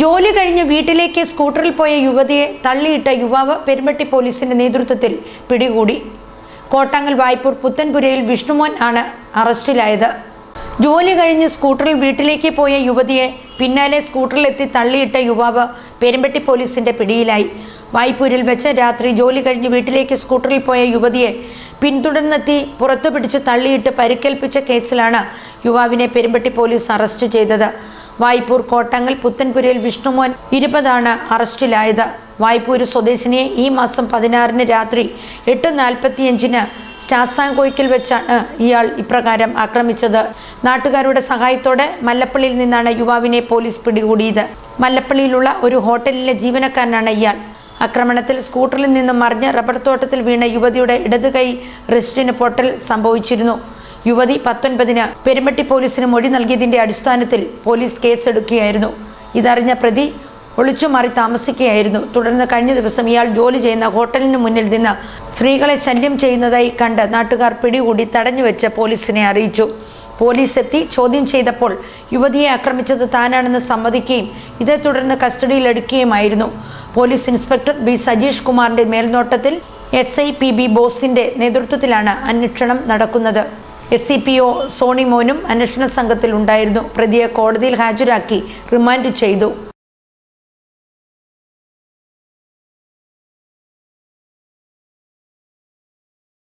ജോലി കഴിഞ്ഞ് വീട്ടിലേക്ക് സ്കൂട്ടറിൽ പോയ യുവതിയെ തള്ളിയിട്ട യുവാവ് പെരുമ്പട്ടി പോലീസിന്റെ നേതൃത്വത്തിൽ പിടികൂടി. കോട്ടാങ്ങൽ വായ്പൂർ പുത്തൻപുരയിൽ വിഷ്ണുമോൻ ആണ് അറസ്റ്റിലായത്. ജോലി കഴിഞ്ഞ് സ്കൂട്ടറിൽ വീട്ടിലേക്ക് പോയ യുവതിയെ പിന്നാലെ സ്കൂട്ടറിലെത്തി തള്ളിയിട്ട യുവാവ് പെരുമ്പട്ടി പോലീസിന്റെ പിടിയിലായി. വായ്പൂരിൽ വെച്ച് രാത്രി ജോലി കഴിഞ്ഞ് വീട്ടിലേക്ക് സ്കൂട്ടറിൽ പോയ യുവതിയെ പിന്തുടർന്നെത്തി പുറത്തു പിടിച്ച് തള്ളിയിട്ട് പരിക്കേൽപ്പിച്ച കേസിലാണ് യുവാവിനെ പെരുമ്പട്ടി പോലീസ് അറസ്റ്റ് ചെയ്തത്. വായ്പൂർ കോട്ടങ്ങൽ പുത്തൻപുരയിൽ വിഷ്ണുമോൻ ഇരുപതാണ് അറസ്റ്റിലായത്. വായ്പൂര് സ്വദേശിനിയെ ഈ മാസം പതിനാറിന് രാത്രി എട്ട് നാൽപ്പത്തിയഞ്ചിന് ശാസ്താംകോയ്ക്കൽ വെച്ചാണ് ഇയാൾ ഇപ്രകാരം ആക്രമിച്ചത്. നാട്ടുകാരുടെ സഹായത്തോടെ മല്ലപ്പള്ളിയിൽ നിന്നാണ് യുവാവിനെ പോലീസ് പിടികൂടിയത്. മല്ലപ്പള്ളിയിലുള്ള ഒരു ഹോട്ടലിലെ ജീവനക്കാരനാണ് ഇയാൾ. ആക്രമണത്തിൽ സ്കൂട്ടറിൽ നിന്നും മറിഞ്ഞ് റബ്ബർ തോട്ടത്തിൽ വീണ യുവതിയുടെ ഇടതുകൈ റിസ്റ്റിന് പൊട്ടൽ സംഭവിച്ചിരുന്നു. യുവതി പത്തൊൻപതിന് പെരുമ്പട്ടി പോലീസിന് മൊഴി നൽകിയതിന്റെ അടിസ്ഥാനത്തിൽ പോലീസ് കേസെടുക്കുകയായിരുന്നു. ഇതറിഞ്ഞ പ്രതി ഒളിച്ചുമാറി താമസിക്കുകയായിരുന്നു. തുടർന്ന് കഴിഞ്ഞ ദിവസം ഇയാൾ ജോലി ചെയ്യുന്ന ഹോട്ടലിന് മുന്നിൽ നിന്ന് സ്ത്രീകളെ ശല്യം ചെയ്യുന്നതായി കണ്ട് നാട്ടുകാർ പിടികൂടി തടഞ്ഞുവെച്ച് പോലീസിനെ അറിയിച്ചു. പോലീസ് എത്തി ചോദ്യം ചെയ്തപ്പോൾ യുവതിയെ ആക്രമിച്ചത് താനാണെന്ന് സമ്മതിക്കുകയും ഇതേ തുടർന്ന് കസ്റ്റഡിയിലെടുക്കുകയുമായിരുന്നു. പോലീസ് ഇൻസ്പെക്ടർ ബി സജീഷ് കുമാറിന്റെ മേൽനോട്ടത്തിൽ എസ് ഐ പി ബി ബോസിന്റെ നേതൃത്വത്തിലാണ് അന്വേഷണം നടക്കുന്നത്. S C P O Soni മോനും അന്വേഷണ സംഘത്തിലുണ്ടായിരുന്നു പ്രതിയെ കോടതിയിൽ ഹാജരാക്കി റിമാൻഡ് ചെയ്തു.